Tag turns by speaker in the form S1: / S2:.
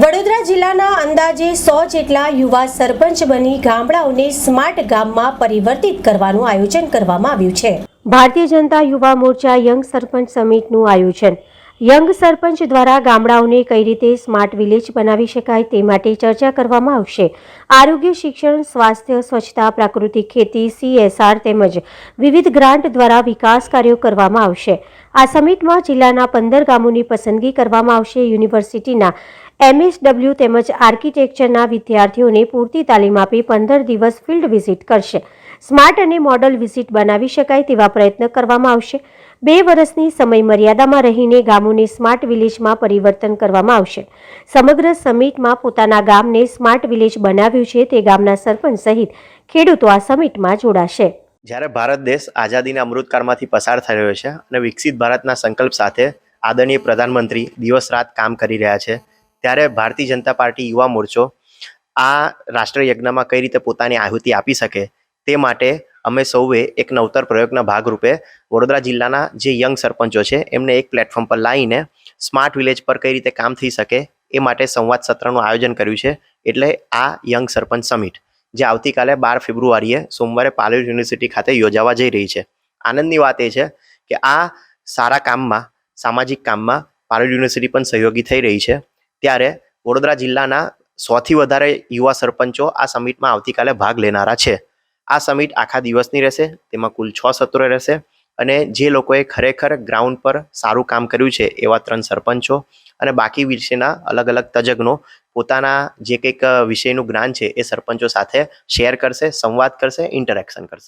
S1: વડોદરા જિલ્લાના અંદાજે સો જેટલા યુવા સરપંચ બની ગામડાઓને સ્માર્ટ ગામમાં પરિવર્તિત કરવાનું આયોજન કરવામાં આવ્યું છે. ભારતીય જનતા યુવા મોરચા યંગ સરપંચ સમિટનું આયોજન. યંગ સરપંચ દ્વારા ગામડાઓને કઈ રીતે સ્માર્ટ વિલેજ બનાવી શકાય તે માટે ચર્ચા કરવામાં આવશે. આરોગ્ય, શિક્ષણ, સ્વાસ્થ્ય, સ્વચ્છતા, પ્રાકૃતિક ખેતી, સીએસઆર તેમજ વિવિધ ગ્રાન્ટ દ્વારા વિકાસ કાર્યો કરવામાં આવશે. આ સમિટમાં જિલ્લાના પંદર ગામોની પસંદગી કરવામાં આવશે. યુનિવર્સિટીના એમએસડબલ્યુ તેમજ આર્કિટેક્ચરના વિદ્યાર્થીઓને પૂરતી તાલીમ આપી પંદર દિવસ ફિલ્ડ વિઝિટ કરશે. સ્માર્ટ અને મોડલ વિઝિટ બનાવી શકાય તેવા પ્રયત્ન કરવામાં આવશે. બે વર્ષની સમય મર્યાદામાં રહીને ગામોને સ્માર્ટ વિલેજમાં પરિવર્તન કરવામાં આવશે. સમગ્ર સમિટમાં પોતાના ગામને સ્માર્ટ વિલેજ બનાવ્યું છે તે ગામના સરપંચ સહિત ખેડૂતો આ સમિટમાં જોડાશે.
S2: જ્યારે ભારત દેશ આઝાદીના અમૃતકાળમાંથી પસાર થઈ રહ્યો છે અને વિકસિત ભારતના સંકલ્પ સાથે આદરણીય પ્રધાનમંત્રી દિવસ રાત કામ કરી રહ્યા છે, ત્યારે ભારતીય જનતા પાર્ટી યુવા મોરચો આ રાષ્ટ્રીય યજ્ઞમાં કઈ રીતે પોતાની આહુતિ આપી શકે તે માટે અમે સૌએ એક નવતર પ્રયોગના ભાગરૂપે વડોદરા જિલ્લાના જે યંગ સરપંચો છે, એમને એક પ્લેટફોર્મ પર લાવીને સ્માર્ટ વિલેજ પર કઈ રીતે કામ થઈ શકે એ માટે સંવાદ સત્રનું આયોજન કર્યું છે, એટલે આ યંગ સરપંચ સમિટ જે આવતીકાલે બાર ફેબ્રુઆરીએ સોમવારે પાલેર યુનિવર્સિટી ખાતે યોજાવા જઈ રહી છે. આનંદની વાત એ છે કે આ સારા કામમાં, સામાજિક કામમાં પાલેર યુનિવર્સિટી પણ સહયોગી થઈ રહી છે. ત્યારે વડોદરા જિલ્લાના સૌથી વધારે યુવા સરપંચો આ સમિટમાં આવતીકાલે ભાગ લેનારા છે. આ સમિટ આખા દિવસની રહેશે, તેમાં કુલ છ સત્રો રહેશે અને જે લોકોએ ખરેખર ગ્રાઉન્ડ પર સારું કામ કર્યું છે એવા ત્રણ સરપંચો અને બાકી વિષયના અલગ અલગ તજજ્ઞો પોતાના જે કંઈક વિષયનું જ્ઞાન છે એ સરપંચો સાથે શેર કરશે, સંવાદ કરશે ઇન્ટરેક્શન કરશે.